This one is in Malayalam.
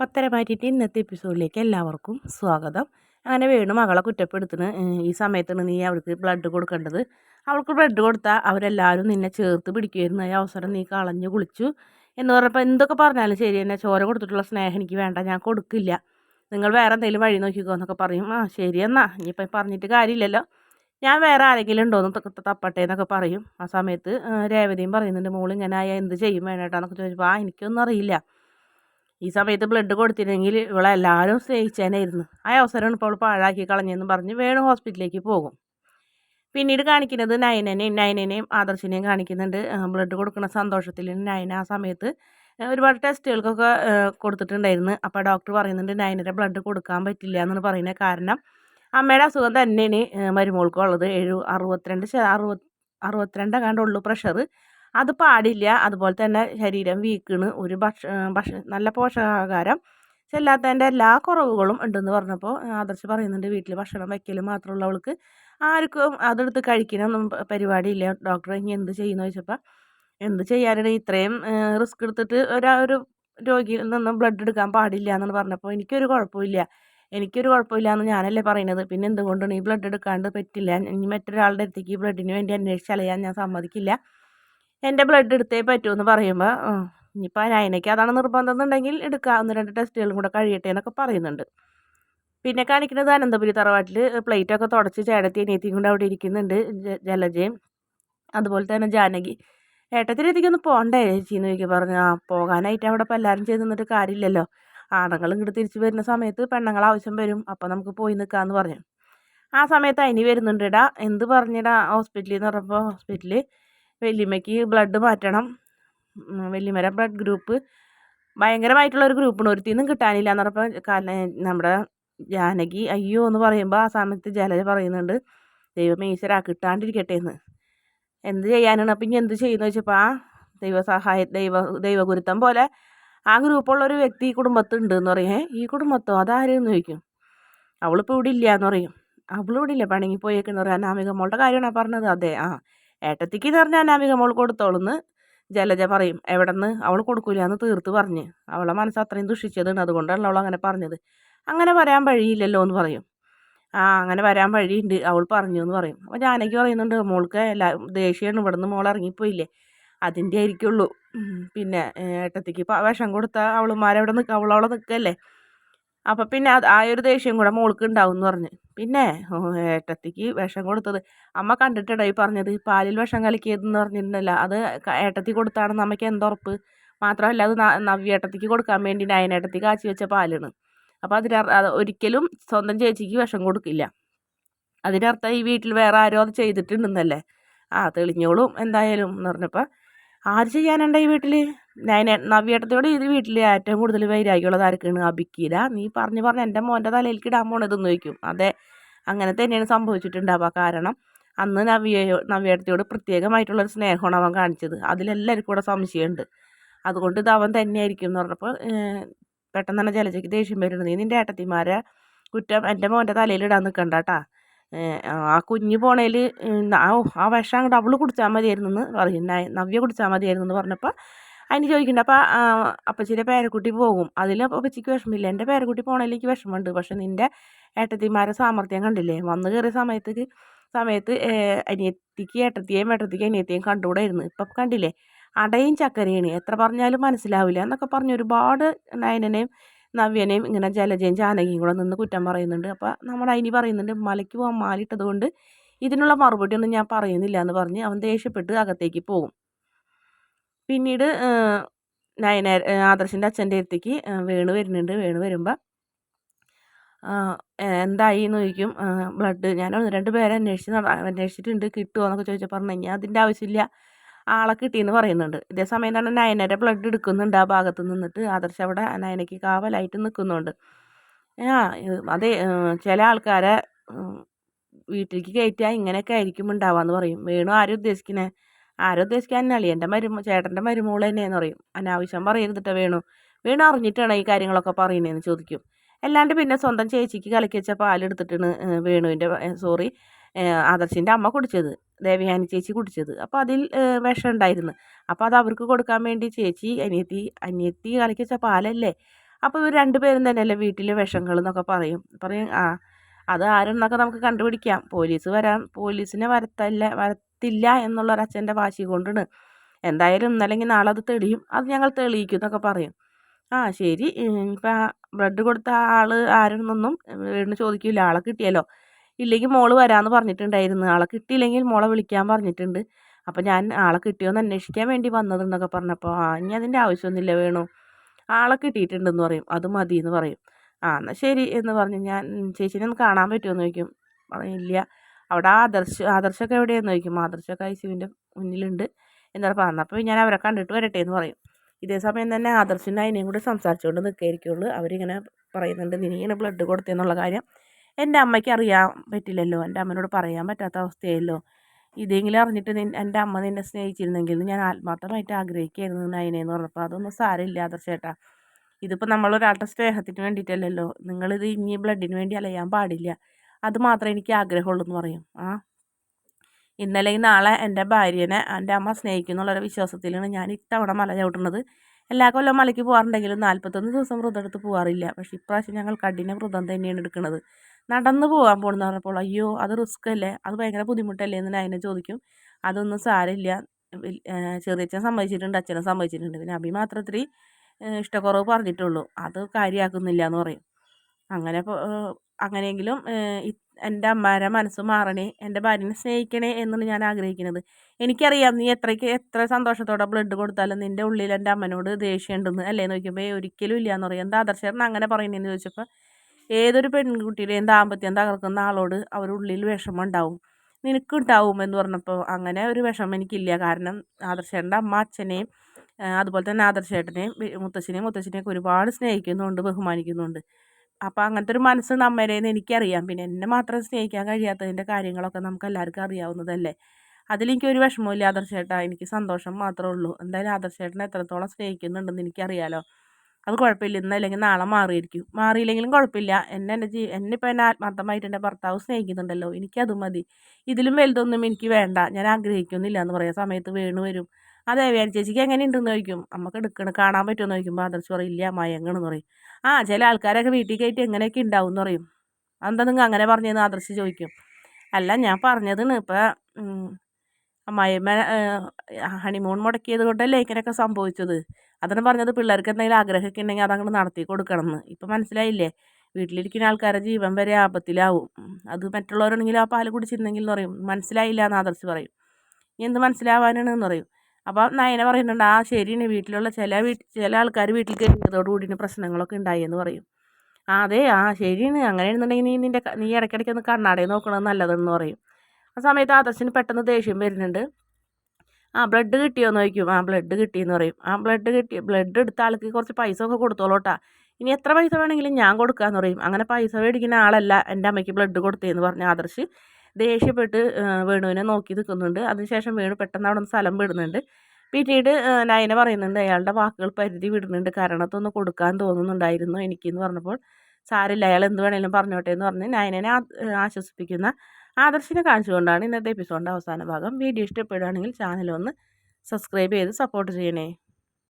പത്തര ഇന്നത്തെ എപ്പിസോഡിലേക്ക് എല്ലാവർക്കും സ്വാഗതം. അങ്ങനെ വേണു മകളെ കുറ്റപ്പെടുത്തുന്നു ഈ സമയത്താണ് നീ അവൾക്ക് ബ്ലഡ് കൊടുക്കേണ്ടത്. അവൾക്ക് ബ്ലഡ് കൊടുത്താൽ അവരെല്ലാവരും നിന്നെ ചേർത്ത് പിടിക്കുമായിരുന്നു ഈ അവസരം നീ കളഞ്ഞു കുളിച്ചു എന്ന് പറഞ്ഞപ്പോൾ എന്തൊക്കെ പറഞ്ഞാലും ശരി എന്നെ ചോര കൊടുത്തിട്ടുള്ള സ്നേഹം എനിക്ക് വേണ്ട ഞാൻ കൊടുക്കില്ല. നിങ്ങൾ വേറെ എന്തെങ്കിലും വഴി നോക്കിക്കോ എന്നൊക്കെ പറയും. ആ ശരി എന്നാ ഇനിയിപ്പം പറഞ്ഞിട്ട് കാര്യമില്ലല്ലോ. ഞാൻ വേറെ ആരെങ്കിലും ഉണ്ടോയെന്ന് തപ്പട്ടെ എന്നൊക്കെ പറയും. ആ സമയത്ത് രേവതിയും പറയുന്നുണ്ട് മോൾ ഇങ്ങനെ ആയാൽ എന്ത് ചെയ്യും വേണേട്ടാന്നൊക്കെ ചോദിച്ചപ്പോൾ ആ എനിക്കൊന്നും അറിയില്ല. ഈ സമയത്ത് ബ്ലഡ് കൊടുത്തിരുന്നെങ്കിൽ ഇവളെല്ലാവരും സ്നേഹിച്ചേനായിരുന്നു. ആ അവസരമാണ് ഇപ്പോൾ പാഴാക്കി കളഞ്ഞെന്ന് പറഞ്ഞ് വേണു ഹോസ്പിറ്റലിലേക്ക് പോകും. പിന്നീട് കാണിക്കുന്നത് നയനനെയും നയനനെയും ആദർശിനെയും കാണിക്കുന്നുണ്ട്. ബ്ലഡ് കൊടുക്കുന്ന സന്തോഷത്തിൽ നയന ആ സമയത്ത് ഒരുപാട് ടെസ്റ്റുകൾക്കൊക്കെ കൊടുത്തിട്ടുണ്ടായിരുന്നു. അപ്പോൾ ഡോക്ടർ പറയുന്നുണ്ട് നയനയുടെ ബ്ലഡ് കൊടുക്കാൻ പറ്റില്ല എന്നാണ് പറയുന്നത്. കാരണം അമ്മയുടെ അസുഖം തന്നെയാണ് മരുമോൾക്കുള്ളത്. ഏഴു അറുപത്തിരണ്ട് അറുപത് അറുപത്തിരണ്ട് കണ്ടുള്ളൂ പ്രഷർ അത് പാടില്ല. അതുപോലെ തന്നെ ശരീരം വീക്കണ്. ഒരു ഭക്ഷ ഭക്ഷ നല്ല പോഷകാഹാരം. ചെല്ലാത്തതിന്റെ എല്ലാ കുറവുകളും ഉണ്ടെന്ന് പറഞ്ഞപ്പോൾ ആദർശ് പറയുന്നുണ്ട് വീട്ടിൽ ഭക്ഷണം വയ്ക്കൽ മാത്രമുള്ളവൾക്ക് ആർക്കും അതെടുത്ത് കഴിക്കണമൊന്നും പരിപാടിയില്ല. ഡോക്ടർ ഇനി എന്ത് ചെയ്യുന്നു ചോദിച്ചപ്പോൾ എന്ത് ചെയ്യാനാണ്? ഇത്രയും റിസ്ക് എടുത്തിട്ട് ഒരാ ഒരു രോഗിയിൽ നിന്നും ബ്ലഡ് എടുക്കാൻ പാടില്ല എന്നാണ് പറഞ്ഞപ്പോൾ എനിക്കൊരു കുഴപ്പമില്ല. എനിക്കൊരു കുഴപ്പമില്ല എന്ന് ഞാനല്ലേ പറയുന്നത്. പിന്നെ എന്തുകൊണ്ടാണ് ഈ ബ്ലഡ് എടുക്കാണ്ട് പറ്റില്ല? ഇനി മറ്റൊരാളുടെ അടുത്തേക്ക് ഈ ബ്ലഡിന് വേണ്ടി അന്വേഷിച്ചളയാൻ ഞാൻ സമ്മതിക്കില്ല. എന്റെ ബ്ലഡ് എടുത്തേ പറ്റൂ എന്ന് പറയുമ്പോൾ ഇനിയിപ്പോൾ നയനയ്ക്ക് അതാണ് നിർബന്ധം എന്നുണ്ടെങ്കിൽ എടുക്കാം ഒന്ന് രണ്ട് ടെസ്റ്റുകളും കൂടെ കഴിയട്ടെ എന്നൊക്കെ പറയുന്നുണ്ട്. പിന്നെ കാണിക്കുന്നത് അനന്തപുരി തറവാട്ടിൽ പ്ലേറ്റൊക്കെ തുടച്ച് ചേടത്തി അനിയത്തിയും കൊണ്ട് അവിടെ ഇരിക്കുന്നുണ്ട് ജലജയും. അതുപോലെ തന്നെ ജാനകി. ഏട്ടത്തിനേത്തിക്ക് ഒന്ന് പോകണ്ടേ ചേച്ചി എന്ന് ചോദിക്കുക പറഞ്ഞു ആ പോകാനായിട്ട് അവിടെ ഇപ്പോൾ എല്ലാവരും ചെയ്ത് നിന്നിട്ട് കാര്യമില്ലല്ലോ. ആണുങ്ങൾ ഇങ്ങോട്ട് തിരിച്ച് വരുന്ന സമയത്ത് പെണ്ണുങ്ങൾ ആവശ്യം വരും അപ്പോൾ നമുക്ക് പോയി നിൽക്കാമെന്ന് പറഞ്ഞു. ആ സമയത്ത് അതിന് വരുന്നുണ്ട് ഇടാ എന്ത് പറഞ്ഞിടാ ഹോസ്പിറ്റലിൽ എന്ന് പറഞ്ഞപ്പോൾ ഹോസ്പിറ്റലിൽ വല്യമ്മയ്ക്ക് ബ്ലഡ് മാറ്റണം. വല്യമ്മയുടെ ബ്ലഡ് ഗ്രൂപ്പ് ഭയങ്കരമായിട്ടുള്ള ഒരു ഗ്രൂപ്പാണ് ഒരുത്തിന്നും കിട്ടാനില്ല എന്ന് പറഞ്ഞപ്പോൾ നമ്മുടെ ജാനകി അയ്യോ എന്ന് പറയുമ്പോൾ ആ സമയത്ത് ജലജ പറയുന്നുണ്ട് ദൈവമേ ഈശ്വര കിട്ടാണ്ടിരിക്കട്ടെ എന്ന്. എന്ത് ചെയ്യാനാണ്? അപ്പം ഇനി എന്ത് ചെയ്യുന്നു വെച്ചപ്പോൾ ആ ദൈവസഹായ ദൈവ ദൈവഗുരുത്തം പോലെ ആ ഗ്രൂപ്പുള്ള ഒരു വ്യക്തി ഈ കുടുംബത്തുണ്ട് എന്ന് പറയും. ഈ കുടുംബത്തോ? അതാരെന്ന് ചോദിക്കും. അവളിപ്പോൾ ഇവിടെ ഇല്ല എന്ന് പറയും. അവളിവിടെ ഇല്ല പണങ്ങി പോയേക്കെന്ന് പറയാം. അനാമിക മോളുടെ കാര്യമാണ് പറഞ്ഞത്? അതെ ആ. ഏട്ടത്തിക്ക് എന്ന് പറഞ്ഞാൽ അനാമിക മോൾ കൊടുത്തോളെന്ന് ജലജ പറയും. എവിടെന്ന്? അവൾ കൊടുക്കൂല എന്ന് തീർത്ത് പറഞ്ഞ്. അവളെ മനസ്സ് അത്രയും ദുഷിച്ചതാണ്. അതുകൊണ്ടാണ് അവൾ അങ്ങനെ പറഞ്ഞത്. അങ്ങനെ വരാൻ വഴിയില്ലല്ലോ എന്ന് പറയും. ആ അങ്ങനെ വരാൻ വഴിയുണ്ട്. അവൾ പറഞ്ഞു എന്ന് പറയും. അപ്പോൾ ജാനകി പറയുന്നുണ്ട് മോൾക്ക് എല്ലാ ദേഷ്യമാണ്. ഇവിടെ നിന്ന് മോൾ ഇറങ്ങിപ്പോയില്ലേ? അതിന്റെ ആയിരിക്കുള്ളൂ. പിന്നെ ഏട്ടത്തിക്ക് വിഷം കൊടുത്താൽ അവളുമാരെവിടെ നിൽക്കുക അവളവിടെ നിൽക്കല്ലേ അപ്പം പിന്നെ അത് ആ ഒരു ദേഷ്യം കൂടെ മോൾക്ക് ഉണ്ടാവും എന്ന് പറഞ്ഞ്. പിന്നെ ഏട്ടത്തിക്ക് വിഷം കൊടുത്തത്. അമ്മ കണ്ടിട്ടുണ്ടോ ഈ പറഞ്ഞത്? പാലിൽ വിഷം കലക്കിയതെന്ന് പറഞ്ഞിട്ടുണ്ടല്ലോ. അത് ഏട്ടത്തി കൊടുത്താണെന്ന് അമ്മയ്ക്ക് എന്തുറപ്പ് മാത്രമല്ല അത് നവ്യേട്ടത്തിക്ക് കൊടുക്കാൻ വേണ്ടി നയനേട്ടത്തി കാച്ചി വെച്ച പാലാണ്. അപ്പോൾ അതിന് ഒരിക്കലും സ്വന്തം ചേച്ചിക്ക് വിഷം കൊടുക്കില്ല. അതിനർത്ഥം ഈ വീട്ടിൽ വേറെ ആരോ അത് ചെയ്തിട്ടുണ്ടെന്നല്ലേ? ആ തെളിഞ്ഞോളും എന്തായാലും എന്ന് പറഞ്ഞപ്പോൾ ആര് ചെയ്യാനുണ്ട് ഈ വീട്ടിൽ ഞാൻ നവ്യേട്ടത്തോട് ഇത് വീട്ടിൽ ഏറ്റവും കൂടുതൽ വൈരാഗ്യമുള്ളത് ആർക്കാണ്? അഭിക്കീല നീ പറഞ്ഞു പറഞ്ഞ് എന്റെ മോന്റെ തലയിലേക്ക് ഇടാൻ പോണതെന്ന് ചോദിക്കും. അതെ അങ്ങനെ തന്നെയാണ് സംഭവിച്ചിട്ടുണ്ടാവുക. കാരണം അന്ന് നവ്യയോ നവ്യേട്ടത്തോട് പ്രത്യേകമായിട്ടുള്ളൊരു സ്നേഹമാണ് അവൻ കാണിച്ചത്. അതിലെല്ലാവർക്കും കൂടെ സംശയമുണ്ട്. അതുകൊണ്ട് ഇത് അവൻ തന്നെയായിരിക്കും എന്ന് പറഞ്ഞപ്പോൾ പെട്ടെന്ന് തന്നെ ജലജയ്ക്ക് ദേഷ്യം വരുന്നത് നീ നിന്റെ ഏട്ടത്തിമാരെ കുറ്റം എന്റെ മോന്റെ തലയിലിടാൻ നിൽക്കണ്ട കേട്ടാ. ആ കുഞ്ഞ് പോണേൽ ആ വിഷം അങ്ങോട്ട് അവൾ കുടിച്ചാൽ മതിയായിരുന്നു എന്ന് പറയും. നവ്യ കുടിച്ചാൽ മതിയായിരുന്നു എന്ന് പറഞ്ഞപ്പോൾ അതിന് ചോദിക്കുന്നുണ്ട് അപ്പോൾ അപ്പച്ചിന്റെ പേരക്കുട്ടി പോകും. അതിൽ അപ്പച്ചിക്ക് വിഷമില്ല. എന്റെ പേരക്കുട്ടി പോണേലേക്ക് വിഷമമുണ്ട് പക്ഷെ നിന്റെ ഏട്ടത്തിമാരെ സാമർത്ഥ്യം കണ്ടില്ലേ? വന്നു കയറിയ സമയത്തേക്ക് സമയത്ത് അനിയത്തിക്ക് ഏട്ടത്തിയെയും ഏട്ടത്തിക്ക് അനിയത്തിയെയും കണ്ടുകൂടായിരുന്നു. ഇപ്പം കണ്ടില്ലേ? അടയും ചക്കരയാണ് എത്ര പറഞ്ഞാലും മനസ്സിലാവില്ല എന്നൊക്കെ പറഞ്ഞ് ഒരുപാട് നയനനെയും നവ്യനെയും ഇങ്ങനെ ജലജയും ജാനകിയും കൂടെ നിന്ന് കുറ്റം പറയുന്നുണ്ട്. അപ്പോൾ നമ്മുടെ അതിന് പറയുന്നുണ്ട് മലയ്ക്ക് പോകാൻ മാലിട്ടത് കൊണ്ട് ഇതിനുള്ള മറുപടി ഒന്നും ഞാൻ പറയുന്നില്ല എന്ന് പറഞ്ഞ് അവൻ ദേഷ്യപ്പെട്ട് അകത്തേക്ക് പോകും. പിന്നീട് നയന ആദർശിന്റെ അച്ഛന്റെ അടുത്തേക്ക് വേണു വരുന്നുണ്ട്. വേണു വരുമ്പോൾ എന്തായി എന്ന് ചോദിക്കും ബ്ലഡ് ഞാൻ ഒന്ന് രണ്ട് പേരെ അന്വേഷിച്ച് അന്വേഷിച്ചിട്ടുണ്ട്. കിട്ടുമോ എന്നൊക്കെ ചോദിച്ചാൽ പറഞ്ഞു കഴിഞ്ഞാൽ അതിന്റെ ആവശ്യമില്ല. ആളെ കിട്ടിയെന്ന് പറയുന്നുണ്ട്. ഇതേ സമയം തന്നെ നയനയുടെ ബ്ലഡ് എടുക്കുന്നുണ്ട് ആ ഭാഗത്ത് നിന്നിട്ട്. ആദർശ് അവിടെ നയനയ്ക്ക് കാവലായിട്ട് നിൽക്കുന്നുണ്ട് ആ അതെ ചില ആൾക്കാരെ വീട്ടിലേക്ക് കയറ്റിയാൽ ഇങ്ങനെയൊക്കെ ആയിരിക്കും ഉണ്ടാവാന്ന് പറയും. വേണു ആരും ഉദ്ദേശിക്കണേ? ആരും ഉദ്ദേശിക്കാൻ? എന്റെ മരുമോ ചേട്ടന്റെ മരുമോൾ തന്നെയെന്ന് പറയും. അനാവശ്യം പറയരുതിട്ട് വേണു. വേണു അറിഞ്ഞിട്ടാണ് ഈ കാര്യങ്ങളൊക്കെ പറയുന്നതെന്ന് ചോദിക്കും. അല്ലാണ്ട് പിന്നെ സ്വന്തം ചേച്ചിക്ക് കലക്കി വെച്ച പാലെടുത്തിട്ടാണ് വേണുവിന്റെ സോറി ആദർശിന്റെ അമ്മ കുടിച്ചത്. ദേവയാനി ചേച്ചി കുടിച്ചത്. അപ്പോൾ അതിൽ വിഷം ഉണ്ടായിരുന്നു. അപ്പോൾ അത് അവർക്ക് കൊടുക്കാൻ വേണ്ടി ചേച്ചി അനിയത്തി അനിയത്തി കലക്കി വെച്ച പാലല്ലേ? അപ്പോൾ ഇവർ രണ്ടുപേരും തന്നെയല്ലേ വീട്ടിലെ വിഷങ്ങൾ എന്നൊക്കെ പറയും. പറയും ആ അത് ആരെന്നൊക്കെ നമുക്ക് കണ്ടുപിടിക്കാം. പോലീസ് വരാൻ പോലീസിനെ വരത്തല്ല വരത്തില്ല എന്നുള്ള അച്ഛന്റെ വാശി കൊണ്ടാണ്. എന്തായാലും ഇന്നല്ലെങ്കിൽ നാളെ അത് തെളിയും അത് ഞങ്ങൾ തെളിയിക്കും എന്നൊക്കെ പറയും. ആ ശരി. ഇപ്പം ബ്ലഡ് കൊടുത്ത ആൾ ആരെന്നൊന്നും വീടിന് ചോദിക്കില്ല ആളെ കിട്ടിയല്ലോ ഇല്ലെങ്കിൽ മോൾ വരാമെന്ന് പറഞ്ഞിട്ടുണ്ടായിരുന്നു. ആളെ കിട്ടിയില്ലെങ്കിൽ മോളെ വിളിക്കാൻ പറഞ്ഞിട്ടുണ്ട്. അപ്പോൾ ഞാൻ ആളെ കിട്ടിയോന്ന് അന്വേഷിക്കാൻ വേണ്ടി വന്നതെന്നൊക്കെ പറഞ്ഞപ്പോൾ ആ ഇനി അതിന്റെ ആവശ്യമൊന്നുമില്ല വേണു. ആളെ കിട്ടിയിട്ടുണ്ടെന്ന് പറയും. അത് മതി എന്ന് പറയും. ആ എന്നാൽ ശരി എന്ന് പറഞ്ഞ് ഞാൻ ചേച്ചിനെ ഒന്ന് കാണാൻ പറ്റുമോ? എന്ന് ചോദിക്കും. പറയില്ല അവിടെ ആദർശ് ആദർശമൊക്കെ എവിടെയെന്ന്? ചോദിക്കും. ആദർശമൊക്കെ ഐ സിയുവിന്റെ മുന്നിലുണ്ട്. എന്താ പറഞ്ഞപ്പോൾ ഞാൻ അവരെ കണ്ടിട്ട് വരട്ടെ എന്ന് പറയും. ഇതേ സമയം തന്നെ ആദർശിന്റെ അതിനെയും കൂടി സംസാരിച്ചുകൊണ്ട് നിൽക്കുകയായിരിക്കുള്ളൂ അവരിങ്ങനെ പറയുന്നുണ്ട് നീ ഇങ്ങനെ ബ്ലഡ് കൊടുത്തെന്നുള്ള കാര്യം. എന്റെ അമ്മയ്ക്ക് അറിയാൻ പറ്റില്ലല്ലോ. എന്റെ അമ്മനോട് പറയാൻ പറ്റാത്ത അവസ്ഥയല്ലോ ഇതെങ്കിലും അറിഞ്ഞിട്ട് എന്റെ അമ്മ നിന്നെ സ്നേഹിച്ചിരുന്നെങ്കിൽ ഞാൻ ആത്മാർത്ഥമായിട്ട് ആഗ്രഹിക്കുകയായിരുന്നു നയനേന്ന് പറഞ്ഞപ്പോൾ അതൊന്നും സാരമില്ല ആദർശേട്ടാ. ഇതിപ്പോൾ നമ്മളൊരാളുടെ സ്നേഹത്തിന് വേണ്ടിയിട്ടല്ലല്ലോ. നിങ്ങളിത് ഇനി ബ്ലഡിന് വേണ്ടി അലയാൻ പാടില്ല. അത് മാത്രമേ എനിക്ക് ആഗ്രഹമുള്ളൂ എന്ന് പറയും. ആ? ഇന്നലെ നാളെ എന്റെ ഭാര്യനെ എന്റെ അമ്മ സ്നേഹിക്കുന്നുള്ളൊരു വിശ്വാസത്തിലാണ് ഞാൻ ഇത്തവണ മല ചവിട്ടുന്നത്. എല്ലാ കൊല്ലം മലയ്ക്ക് പോകാറുണ്ടെങ്കിലും നാൽപ്പത്തൊന്ന് ദിവസം വ്രതം എടുത്ത് പോകാറില്ല പക്ഷേ ഇപ്രാവശ്യം ഞങ്ങൾ കഠിന വ്രതം തന്നെയാണ് എടുക്കുന്നത്. നടന്ന് പോകാൻ പോകണമെന്ന് പറഞ്ഞപ്പോൾ അയ്യോ അത് റിസ്ക് അല്ലേ? അത് ഭയങ്കര ബുദ്ധിമുട്ടല്ലേ? എന്ന് അതിനെ ചോദിക്കും. അതൊന്നും സാരമില്ല. ചെറിയച്ഛൻ സമ്മതിച്ചിട്ടുണ്ട് അച്ഛനെ സമ്മതിച്ചിട്ടുണ്ട്. പിന്നെ അഭി മാത്രം ഇഷ്ടക്കുറവ് പറഞ്ഞിട്ടുള്ളൂ. അത് കാര്യമാക്കുന്നില്ല എന്ന് പറയും. അങ്ങനെ അങ്ങനെയെങ്കിലും എന്റെ അമ്മേരെ മനസ്സ് മാറണേ എന്റെ ഭാര്യനെ സ്നേഹിക്കണേ എന്നാണ് ഞാൻ ആഗ്രഹിക്കുന്നത്. എനിക്കറിയാം നീ എത്രയ്ക്ക് എത്ര സന്തോഷത്തോടെ ബ്ലഡ് കൊടുത്താലും നിന്റെ ഉള്ളിൽ എന്റെ അമ്മനോട് ദേഷ്യമുണ്ടെന്ന് അല്ലേ? നോക്കിയപ്പോൾ ഒരിക്കലും ഇല്ല എന്ന് പറയും. എന്താ ആദർശേട്ടൻ അങ്ങനെ പറയുന്നതെന്ന് ചോദിച്ചപ്പോൾ ഏതൊരു പെൺകുട്ടിയുടെയും ദാമ്പത്യം തകർക്കുന്ന ആളോട് അവരുള്ളിൽ വിഷമം ഉണ്ടാവും? നിനക്കുണ്ടാവും എന്ന് പറഞ്ഞപ്പോൾ അങ്ങനെ ഒരു വിഷമം എനിക്കില്ല. കാരണം ആദർശേട്ടന്റെ അമ്മ അച്ഛനെയും അതുപോലെ തന്നെ ആദർശേട്ടനെയും മുത്തശ്ശനെയും മുത്തശ്ശനെയൊക്കെ ഒരുപാട് സ്നേഹിക്കുന്നുണ്ട് ബഹുമാനിക്കുന്നുണ്ട്. അപ്പോൾ അങ്ങനത്തെ ഒരു മനസ്സുണ്ട് അമ്മേരേന്ന് എനിക്കറിയാം. പിന്നെ എന്നെ മാത്രം സ്നേഹിക്കാൻ കഴിയാത്തതിന്റെ കാര്യങ്ങളൊക്കെ നമുക്ക് എല്ലാവർക്കും അറിയാവുന്നതല്ലേ അതിലെനിക്ക് ഒരു വിഷമമില്ല ആദർശേട്ടാ. എനിക്ക് സന്തോഷം മാത്രമേ ഉള്ളൂ. എന്തായാലും ആദർശേട്ടനെ എത്രത്തോളം സ്നേഹിക്കുന്നുണ്ടെന്ന് എനിക്കറിയാലോ. അത് കുഴപ്പമില്ല. ഇന്ന് അല്ലെങ്കിൽ നാളെ മാറിയിരിക്കും. മാറിയില്ലെങ്കിലും കുഴപ്പമില്ല. എന്നെ എന്റെ ജീ എന്നെ ഇപ്പോൾ എന്നെ ആത്മാർത്ഥമായിട്ട് എന്റെ ഭർത്താവ് സ്നേഹിക്കുന്നുണ്ടല്ലോ. എനിക്കത് മതി. ഇതിലും വലുതൊന്നും എനിക്ക് വേണ്ട. ഞാൻ ആഗ്രഹിക്കുന്നില്ല എന്ന് പറയാം. സമയത്ത് വീണ് വരും. അതെ വേണു ചേച്ചിക്ക് എങ്ങനെയുണ്ടെന്ന് ചോദിക്കും. നമുക്ക് എടുക്കണം കാണാൻ പറ്റുമെന്ന് ചോദിക്കുമ്പോൾ ആദർശ് പറയും ഇല്ല മയങ്ങണെന്ന് പറയും. ആ ചില ആൾക്കാരൊക്കെ വീട്ടിൽ കയറ്റി എങ്ങനെയൊക്കെ ഉണ്ടാവും എന്ന് പറയും. അതെന്താ നിങ്ങൾ അങ്ങനെ പറഞ്ഞതെന്ന് ആദർശ് ചോദിക്കും. അല്ല ഞാൻ പറഞ്ഞതാണ് ഇപ്പം അമ്മായിമ്മ ഹണിമൂൺ മുടക്കിയത് കൊണ്ടല്ലേ ഇങ്ങനെയൊക്കെ സംഭവിച്ചത്? അതാണ് പറഞ്ഞത് പിള്ളേർക്ക് എന്തെങ്കിലും ആഗ്രഹമൊക്കെ ഉണ്ടെങ്കിൽ അതങ്ങോട്ട് നടത്തി കൊടുക്കണം എന്ന് ഇപ്പം മനസ്സിലായില്ലേ? വീട്ടിലിരിക്കുന്ന ആൾക്കാരുടെ ജീവൻ വരെ ആപത്തിലാവും. അത് മറ്റുള്ളവരാണെങ്കിൽ ആ പാൽ കുടിച്ചിരുന്നെങ്കിൽ എന്ന് പറയും. മനസ്സിലായില്ല എന്ന് ആദർശ് പറയും. എന്ത് മനസ്സിലാവാനാണ് എന്ന് പറയും. അപ്പോൾ നയന പറയുന്നുണ്ട് ആ ശരിയാണ് വീട്ടിലുള്ള ചില വീട്ടിൽ ചില ആൾക്കാർ വീട്ടിൽ കയറിയതോടുകൂടി പ്രശ്നങ്ങളൊക്കെ ഉണ്ടായി എന്ന് പറയും. ആ അതെ ആ ശരിയാണ് അങ്ങനെയാണെന്നുണ്ടെങ്കിൽ നീ നിന്റെ നീ ഇടയ്ക്കിടയ്ക്ക് ഒന്ന് കണ്ണാടയിൽ നോക്കണത് നല്ലതെന്ന് പറയും. ആ സമയത്ത് ആദർശന് പെട്ടെന്ന് ദേഷ്യം വരുന്നുണ്ട്. ആ ബ്ലഡ് കിട്ടിയോന്ന് ചോദിക്കും. ആ ബ്ലഡ് കിട്ടിയെന്ന് പറയും. ആ ബ്ലഡ് കിട്ടി ബ്ലഡ് എടുത്ത ആൾക്ക് കുറച്ച് പൈസ ഒക്കെ കൊടുത്തോളൂട്ടാ. ഇനി എത്ര പൈസ വേണമെങ്കിലും ഞാൻ കൊടുക്കാമെന്ന് പറയും. അങ്ങനെ പൈസ മേടിക്കുന്ന ആളല്ല എന്റെ അമ്മയ്ക്ക് ബ്ലഡ് കൊടുത്തേന്ന് പറഞ്ഞ് ആദർശ് ദേഷ്യപ്പെട്ട് വേണുവിനെ നോക്കി നിൽക്കുന്നുണ്ട്. അതിനുശേഷം വേണു പെട്ടെന്ന് അവിടെ നിന്ന് സ്ഥലം വിടുന്നുണ്ട്. പിന്നീട് നയന പറയുന്നുണ്ട് അയാളുടെ വാക്കുകൾ പരിധി വിടുന്നുണ്ട്. കാരണത്തൊന്ന് കൊടുക്കാൻ തോന്നുന്നുണ്ടായിരുന്നു എനിക്കെന്ന് പറഞ്ഞപ്പോൾ. സാരില്ല അയാൾ എന്ത് വേണേലും പറഞ്ഞോട്ടെ എന്ന് പറഞ്ഞ് നയനനെ ആശ്വസിപ്പിക്കുന്ന ആദർശിനെ കാണിച്ചുകൊണ്ടാണ് ഇന്നത്തെ എപ്പിസോഡിന്റെ അവസാന ഭാഗം. വീഡിയോ ഇഷ്ടപ്പെടുകയാണെങ്കിൽ ചാനൽ ഒന്ന് സബ്സ്ക്രൈബ് ചെയ്ത് സപ്പോർട്ട് ചെയ്യണേ.